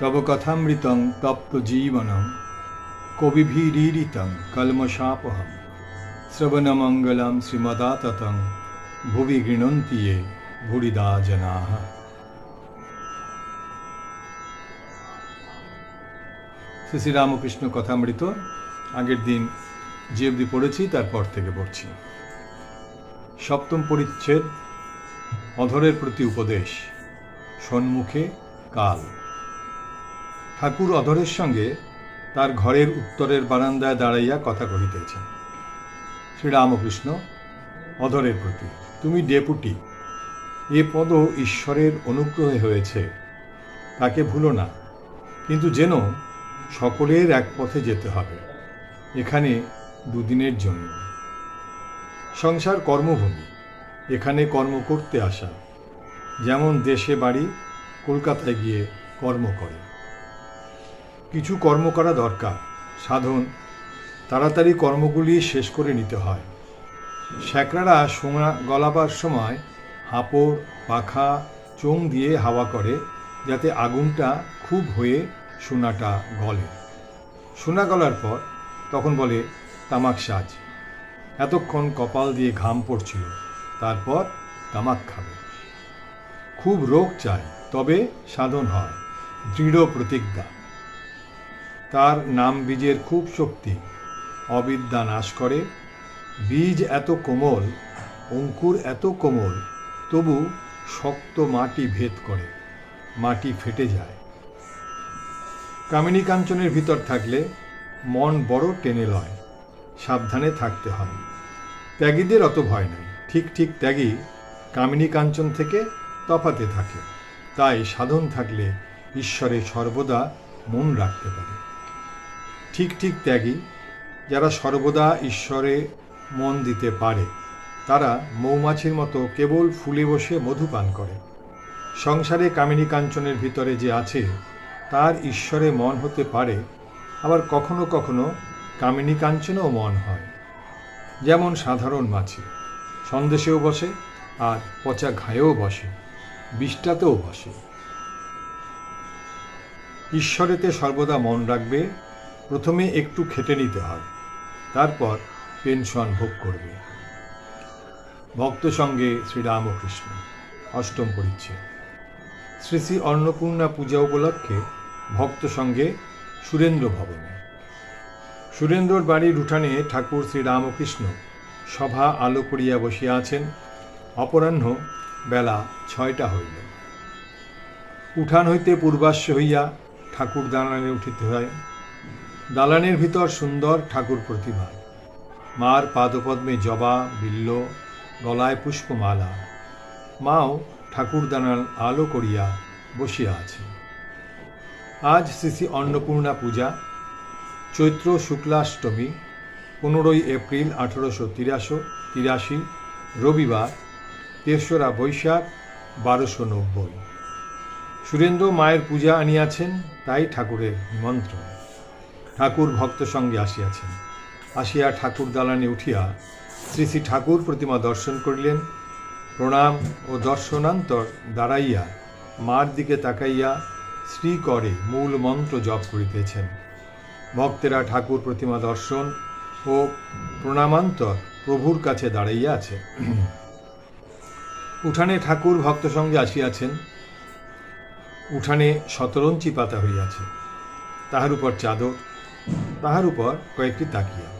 তব কথামৃতং তপ্ত জীবনম কবিভিরীরিতং কলমশাপহম। শ্রবণমঙ্গলম শ্রীমদাততং ভুবি গৃণন্তি ये ভুরিদা জনাः শ্রী শ্রীরামকৃষ্ণ কথামৃত, আগের দিন যে অবধি পড়েছি তারপর থেকে পড়ছি। সপ্তম পরিচ্ছেদ, অধরের প্রতি উপদেশ, সন্মুখে কাল। ঠাকুর অধরের সঙ্গে তার ঘরের উত্তরের বারান্দায় দাঁড়াইয়া কথা কহিতেছেন। শ্রীরামকৃষ্ণ, অধরের প্রতি, তুমি ডেপুটি, এ পদ ঈশ্বরের অনুগ্রহে হয়েছে, তাকে ভুলো না। কিন্তু যেন সকলের এক পথে যেতে হবে, এখানে দুদিনের জন্য। সংসার কর্মভূমি, এখানে কর্ম করতে আসা, যেমন দেশে বাড়ি, কলকাতায় গিয়ে কর্ম করে। কিছু কর্ম করা দরকার। সাধন, তাড়াতাড়ি কর্মগুলি শেষ করে নিতে হয়। শ্যাকরারা সোনা গলাবার সময় হাঁপড়, পাখা, চোং দিয়ে হাওয়া করে যাতে আগুনটা খুব হয়ে সোনাটা গলে। সোনা গলার পর তখন বলে, তামাক সাজ। এতক্ষণ কপাল দিয়ে ঘাম পড়ছিল, তারপর তামাক খাবে। খুব রোগ চাই তবে সাধন হয়, দৃঢ় প্রতিজ্ঞা। তার নাম বীজের খুব শক্তি। অবিদ্যা নাশ করে। বীজ এত কোমল, অঙ্কুর এত কোমল, তবু শক্ত মাটি ভেদ করে, মাটি ফেটে যায়। কামিনী কাঞ্চনের ভিতর থাকলে মন বড় টেনে লয়, সাবধানে থাকতে হয়। ত্যাগীদের অত ভয় নেই। ঠিক ঠিক ত্যাগী কামিনী কাঞ্চন থেকে তফাতে থাকে। তাই সাধন থাকলে ঈশ্বরে সর্বদা মন রাখতে পারে। ঠিক ঠিক ত্যাগী, যারা সর্বদা ঈশ্বরে মন দিতে পারে। তারা মৌমাছির মতো কেবল ফুলে বসে মধু পান করে। সংসারে কামিনী কাঞ্চনের ভিতরে যে আছে, তার ঈশ্বরে মন হতে পারে, আবার কখনো কখনো কামিনী কাঞ্চনেও মন হয়। যেমন সাধারণ মাছি, সন্দেশেও বসে আর পচা ঘায়েও বসে বিষ্টাতেও বসে। ঈশ্বরেতে সর্বদা মন রাখবে প্রথমে একটু খেটে নিতে হয়, তারপর পেনশন ভোগ করবে। ভক্ত সঙ্গে শ্রীরামকৃষ্ণ, অষ্টম পরিচ্ছেদ। শ্রী শ্রী অন্নপূর্ণা পূজা উপলক্ষে ভক্ত সঙ্গে সুরেন্দ্র ভবনে। সুরেন্দ্রর বাড়ির উঠানে ঠাকুর শ্রীরামকৃষ্ণ সভা আলো করিয়া বসিয়া আছেন। অপরাহ্ন বেলা ছয়টা হইল। উঠান হইতে পূর্বাশ্ব হইয়া ঠাকুর দালানে উঠিতে হয়। দালানের ভিতর সুন্দর ঠাকুর প্রতিমা। মার পাদপদ্মে জবা, বিল্ল, গলায় পুষ্পমালা। মাও ঠাকুর দানাল আলো করিয়া বসিয়া আছে। আজ শ্রী অন্নপূর্ণা পূজা, চৈত্র শুক্লাষ্টমী, পনেরোই এপ্রিল আঠেরোশো তিরাশো তিরাশি, রবিবার, তেসরা বৈশাখ, বারোশো নব্বই। সুরেন্দ্র মায়ের পূজা আনিয়াছেন, তাই ঠাকুরের নিমন্ত্রণ। ঠাকুর ভক্ত সঙ্গে আসিয়াছেন। আসিয়া ঠাকুর দালানে উঠিয়া শ্রী শ্রী ঠাকুর প্রতিমা দর্শন করিলেন। প্রণাম ও দর্শনান্তর দাঁড়াইয়া মার দিকে তাকাইয়া শ্রী করে মূল মন্ত্র জপ করিতেছেন। ভক্তেরা ঠাকুর প্রতিমা দর্শন ও প্রণামান্তর প্রভুর কাছে দাঁড়াইয়া আছে। উঠানে ঠাকুর ভক্ত সঙ্গে আসিয়াছেন। উঠানে শতরঞ্চি পাতা হইয়াছে। তাহার উপর চাদর তাহার উপর কয়েকটি তাকিয়া।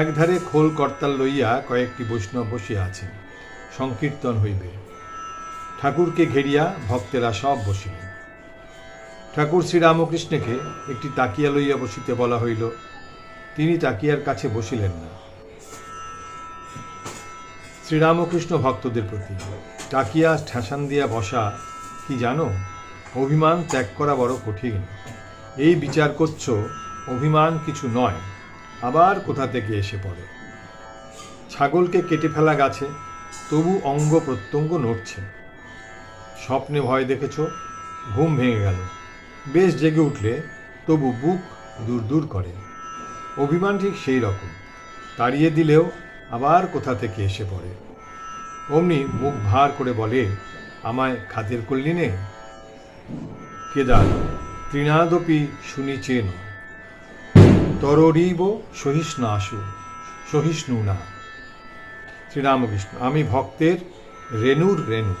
একধারে খোল কর্তাল লইয়া কয়েকটি বৈষ্ণব বসিয়া আছেন। সংকীর্তন হইবে। ঠাকুরকে ঘেরিয়া ভক্তেরা সব বসিলেন ঠাকুর শ্রীরামকৃষ্ণকে একটি তাকিয়া লইয়া বসিতে বলা হইল, তিনি তাকিয়ার কাছে বসিলেন না। শ্রীরামকৃষ্ণ ভক্তদের প্রতি টাকিয়া ঠেসান দিয়া বসা কি জানো? অভিমান ত্যাগ করা বড় কঠিন। এই বিচার করছ অভিমান কিছু নয়, আবার কোথা থেকে এসে পড়ে? ছাগলকে কেটে ফেলা গাছে, তবু অঙ্গ প্রত্যঙ্গ নড়ছে। স্বপ্নে ভয় দেখেছ, ঘুম ভেঙে গেল। বেশ জেগে উঠলে, তবু বুক দূর দূর করে। অভিমান ঠিক সেই রকম, তাড়িয়ে দিলেও আবার কোথা থেকে এসে পড়ে। অমনি মুখ ভার করে বলে, আমায় খাতির করলি নে? কেদার তৃণাদপি শুনিচেন তররীব সহিষ্ণাসু সহিষ্ণু না শ্রীরামকৃষ্ণ, আমি ভক্তের রেণুর রেণু।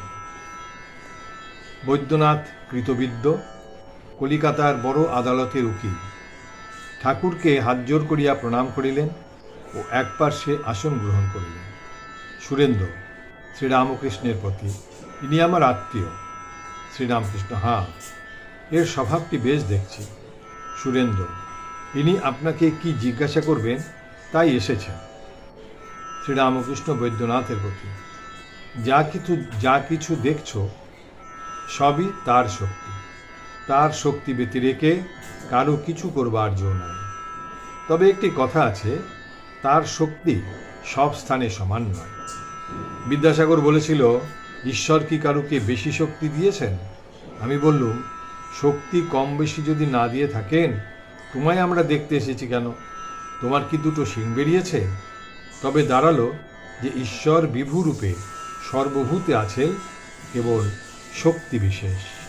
বৈদ্যনাথ কৃতবিদ্য, কলিকাতার বড় আদালতের উকিল। ঠাকুরকে হাতজোর করিয়া প্রণাম করিলেন ও এক পার্শ্বে আসন গ্রহণ করিলেন। সুরেন্দ্র, শ্রীরামকৃষ্ণের প্রতি ইনি আমার আত্মীয়। শ্রীরামকৃষ্ণ হাঁ এর স্বভাবটি বেশ দেখছি। সুরেন্দ্র ইনি আপনাকে কি জিজ্ঞাসা করবেন? তাই এসেছেন শ্রীরামকৃষ্ণ বৈদ্যনাথের প্রতি। যা কিছু যা কিছু দেখছ, সবই তার শক্তি। তার শক্তি ব্যতিরেকে কারও কিছু করবার জো নাই। তবে একটি কথা আছে, তার শক্তি সব স্থানে সমান নয়। বিদ্যাসাগর বলেছিল, ঈশ্বর কি কারুকে বেশি শক্তি দিয়েছেন? আমি বললুম, শক্তি কম বেশি যদি না দিয়ে থাকেন তোমায় আমরা দেখতে এসেছি কেন? তোমার কি দুটো শিং বেরিয়েছে? তবে দাঁড়াল যে ঈশ্বর বিভুরূপে সর্বভূতে আছেন কেবল শক্তি বিশেষ।